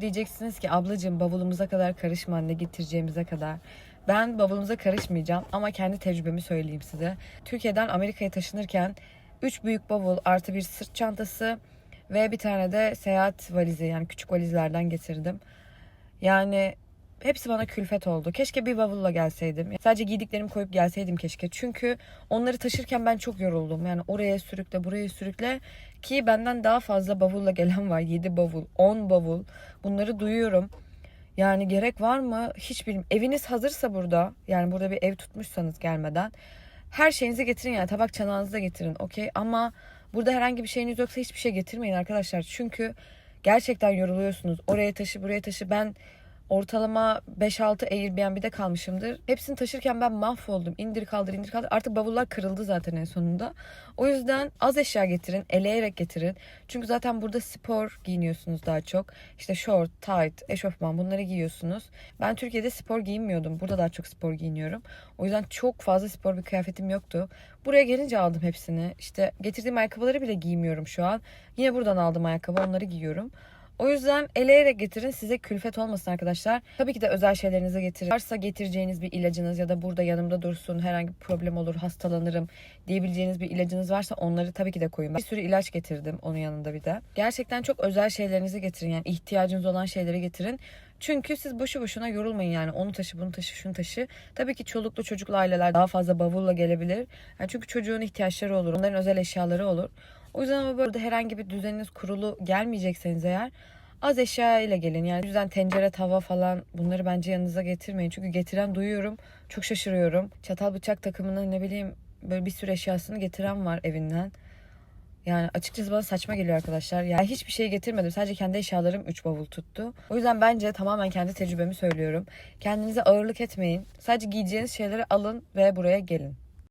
Diyeceksiniz ki ablacığım bavulumuza kadar karışma ne getireceğimize kadar. Ben bavulunuza karışmayacağım ama kendi tecrübemi söyleyeyim size. Türkiye'den Amerika'ya taşınırken 3 büyük bavul artı bir sırt çantası ve bir tane de seyahat valizi yani küçük valizlerden getirdim. Yani hepsi bana külfet oldu. Keşke bir bavulla gelseydim. Sadece giydiklerimi koyup gelseydim keşke. Çünkü onları taşırken ben çok yoruldum. Yani oraya sürükle, buraya sürükle ki benden daha fazla bavulla gelen var. 7 bavul, 10 bavul. Bunları duyuyorum. Yani gerek var mı? Hiç bilmiyorum. Eviniz hazırsa burada, yani burada bir ev tutmuşsanız gelmeden her şeyinizi getirin yani tabak çanağınızı da getirin okey ama burada herhangi bir şeyiniz yoksa hiçbir şey getirmeyin arkadaşlar çünkü gerçekten yoruluyorsunuz oraya taşı buraya taşı ben ortalama 5-6 Airbnb'de kalmışımdır. Hepsini taşırken ben mahvoldum. İndir kaldır indir kaldır. Artık bavullar kırıldı zaten en sonunda. O yüzden az eşya getirin. Eleyerek getirin. Çünkü zaten burada spor giyiniyorsunuz daha çok. İşte short, tight, eşofman bunları giyiyorsunuz. Ben Türkiye'de spor giyinmiyordum. Burada daha çok spor giyiniyorum. O yüzden çok fazla spor bir kıyafetim yoktu. Buraya gelince aldım hepsini. İşte getirdiğim ayakkabıları bile giymiyorum şu an. Yine buradan aldım ayakkabı onları giyiyorum. O yüzden eleyerek getirin size külfet olmasın arkadaşlar. Tabii ki de özel şeylerinizi getirin. Varsa getireceğiniz bir ilacınız ya da burada yanımda dursun herhangi bir problem olur hastalanırım diyebileceğiniz bir ilacınız varsa onları tabii ki de koyun. Ben bir sürü ilaç getirdim onun yanında bir de. Gerçekten çok özel şeylerinizi getirin yani ihtiyacınız olan şeyleri getirin. Çünkü siz boşu boşuna yorulmayın yani onu taşı bunu taşı şunu taşı. Tabii ki çoluklu çocuklu aileler daha fazla bavulla gelebilir. Yani çünkü çocuğun ihtiyaçları olur. Onların özel eşyaları olur. O yüzden ama burada herhangi bir düzeniniz kurulu gelmeyecekseniz eğer az eşya ile gelin. Yani yüzden tencere, tava falan bunları bence yanınıza getirmeyin. Çünkü getiren duyuyorum. Çok şaşırıyorum. Çatal bıçak takımını ne bileyim böyle bir sürü eşyasını getiren var evinden. Yani açıkçası bana saçma geliyor arkadaşlar. Yani hiçbir şey getirmedim. Sadece kendi eşyalarım 3 bavul tuttu. O yüzden bence tamamen kendi tecrübemi söylüyorum. Kendinize ağırlık etmeyin. Sadece giyeceğiniz şeyleri alın ve buraya gelin.